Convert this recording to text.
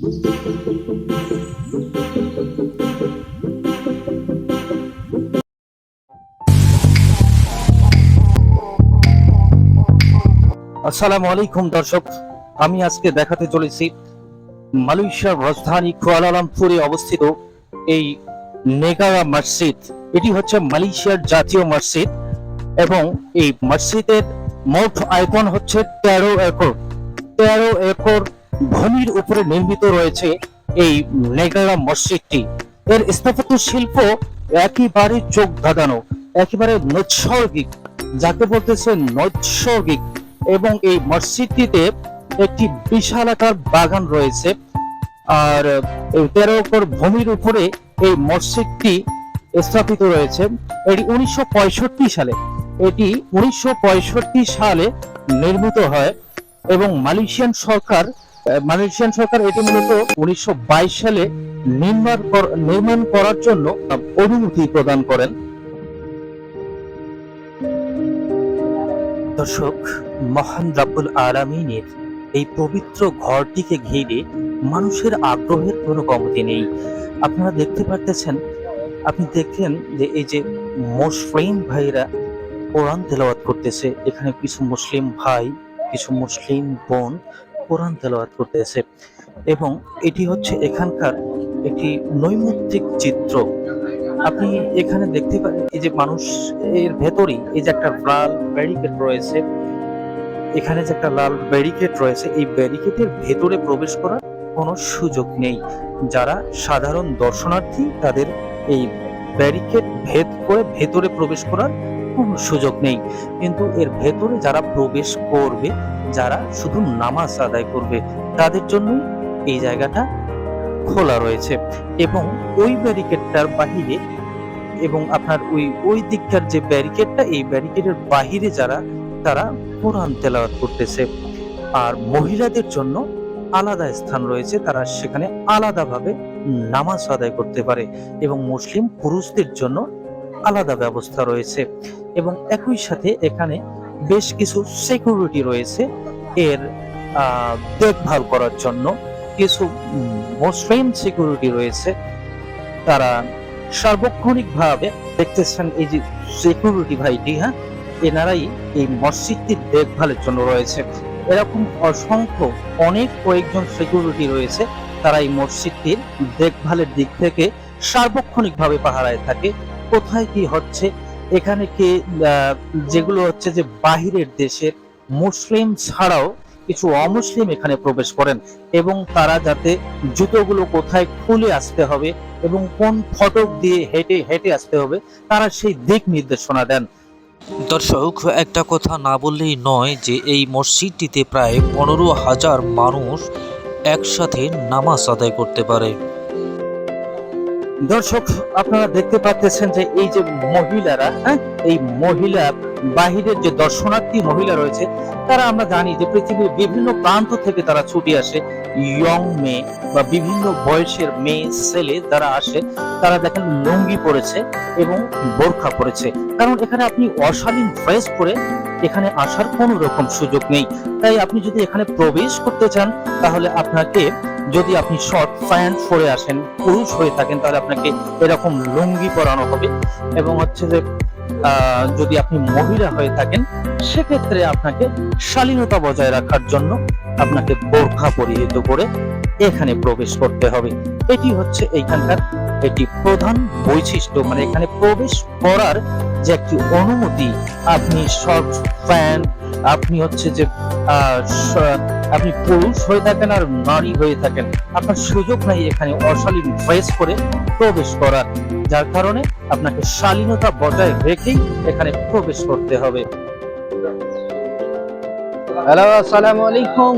আসসালামু আলাইকুম, দর্শক। আমি আজকে দেখাতে চলেছি মালয়েশিয়ার রাজধানী কুয়ালালামপুরে অবস্থিত এই নেগারা মসজিদ। এটি হচ্ছে মালয়েশিয়ার জাতীয় মসজিদ এবং এই মসজিদের মোট আয়তন হচ্ছে তেরো একর। তেরো একর ভূমির উপরে নির্মিত রয়েছে এই নেগারা মসজিদটি। এর স্থাপত্য শিল্প একেবারে চোখ ধাঁধানো, একেবারে নৈসর্গিক, যাকে বলতেছে নৈসর্গিক। এবং এই মসজিদটিতে একটি বিশালাকার বাগান রয়েছে। আর তেরো একর ভূমির উপরে এই মসজিদটি স্থাপিত রয়েছে। এটি উনিশশো পঁয়ষট্টি সালে, এটি উনিশশো পঁয়ষট্টি সালে নির্মিত হয়। এবং মালয়েশিয়ান সরকার মালয়েশিয়ান সরকার এটি মূলত উনিশশো বাইশ সালে নির্মাণ নির্মাণ করার জন্য অনুমতি প্রদান করেন। দর্শক, মহান রাব্বুল আলামিনের এই পবিত্র ঘরটিকে ঘিরে মানুষের আগ্রহের কোনো কমতি নেই। আপনারা দেখতে পারতেছেন, আপনি দেখেন যে এই যে মুসলিম ভাইরা কোরআন তেলাওয়াত করতেছে, এখানে কিছু মুসলিম ভাই, কিছু মুসলিম বোন কোরআন তেলাওয়াত করতেছে। এবং এটি হচ্ছে এখানকার একটি নৈমিত্তিক চিত্র। আপনি এখানে দেখতে পারেন এই যে মানুষ এর ভেতরেই এই যে একটা লাল ব্যারিকেড রয়েছে, এখানে যে একটা লাল ব্যারিকেড রয়েছে, এই ব্যারিকেডের ভেতরে প্রবেশ করার কোনো সুযোগ নেই। যারা সাধারণ দর্শনার্থী, তাদের এই ব্যারিকেড ভেদ করে ভেতরে প্রবেশ করার কোনো সুযোগ নেই। কিন্তু এর ভেতরে যারা প্রবেশ করবে যারা শুধু নামাজ আদায় করবে, তাদের জন্যই এই জায়গাটা খোলা রয়েছে এবং ওই ব্যারিকেডটার বাহিরে এবং আপনার ওই ওই দিককার যে ব্যারিকেডটা, এই ব্যারিকেডের বাহিরে যারা, তারা কোরআন তেলাওয়াত করতেছে। আর মহিলাদের জন্য আলাদা স্থান রয়েছে, তারা সেখানে আলাদাভাবে নামাজ আদায় করতে পারে এবং মুসলিম পুরুষদের জন্য আলাদা ব্যবস্থা রয়েছে। এবং একই সাথে এখানে বেশ কিছু সিকিউরিটি রয়েছে এর দেখভাল করার জন্য। কিছু মুসলিম সিকিউরিটি রয়েছে। তারা সার্বক্ষণিকভাবে দেখতেছেন এই যে সিকিউরিটি ভাইটি হ্যাঁ? এনারাই এই মসজিদটির দেখভালের জন্য রয়েছে। এরকম অসংখ্য অনেক কয়েকজন সিকিউরিটি রয়েছে। তারা এই মসজিদটির দেখভালের দিক থেকে সার্বক্ষণিকভাবে পাহারায় থাকে। কোথায় কি হচ্ছে? এখানে কি যেগুলো হচ্ছে যে বাহিরের দেশের মুসলিম ছাড়াও কিছু অমুসলিম এখানে প্রবেশ করেন এবং তারা যাতে জুতোগুলো কোথায় খুলে আসতে হবে এবং কোন ফটক দিয়ে হেঁটে হেঁটে আসতে হবে, তারা সেই দিক নির্দেশনা দেন। দর্শক, একটা কথা না বললেই নয় যে এই মসজিদটিতে প্রায় পনেরো হাজার মানুষ একসাথে নামাজ আদায় করতে পারে। দর্শক, আপনারা দেখতে পাচ্ছেন যে এই যে মহিলারা হ্যাঁ এই মহিলা বাহিরের যে দর্শনার্থী মহিলা রয়েছে, তারা আমরা জানি যে পৃথিবীর বিভিন্ন প্রান্ত থেকে তারা ছুটে আসে। ইয়ং মেয়ে বা বিভিন্ন বয়সের মেয়ে, ছেলে যারা আসে, তারা দেখেন লুঙ্গি পরেছে এবং বোরখা পরেছে। কারণ এখানে আপনি অশালীন ড্রেস পরে এখানে আসার কোনো রকম সুযোগ নেই। তাই আপনি যদি এখানে প্রবেশ করতে চান, তাহলে আপনাকে যদি আপনি শর্ট প্যান্ট পরে আসেন, পুরুষ হয়ে থাকেন, তাহলে আপনাকে এরকম লুঙ্গি পরানো হবে। এবং হচ্ছে যে যদি আপনি মহিলা হয়ে থাকেন, সেক্ষেত্রে আপনাকে শালীনতা বজায় রাখার জন্য আপনাকে বোরখা পরিহিত করে এখানে প্রবেশ করতে হবে। এটি হচ্ছে এইখানকার এটি প্রধান বৈশিষ্ট্য। মানে এখানে প্রবেশ করার যে একটি অনুমতি, আপনি শর্ট প্যান্ট আপনি হচ্ছে যে আপনি পুরুষ হয়ে থাকেন আর নারী হয়ে থাকেন। আপনার সুযোগ নাই এখানে অশালীন ড্রেস করে প্রবেশ করার যার কারণে আপনাকে শালীনতা বজায় রেখেই এখানে প্রবেশ করতে হবে। হ্যালো আসসালামু আলাইকুম।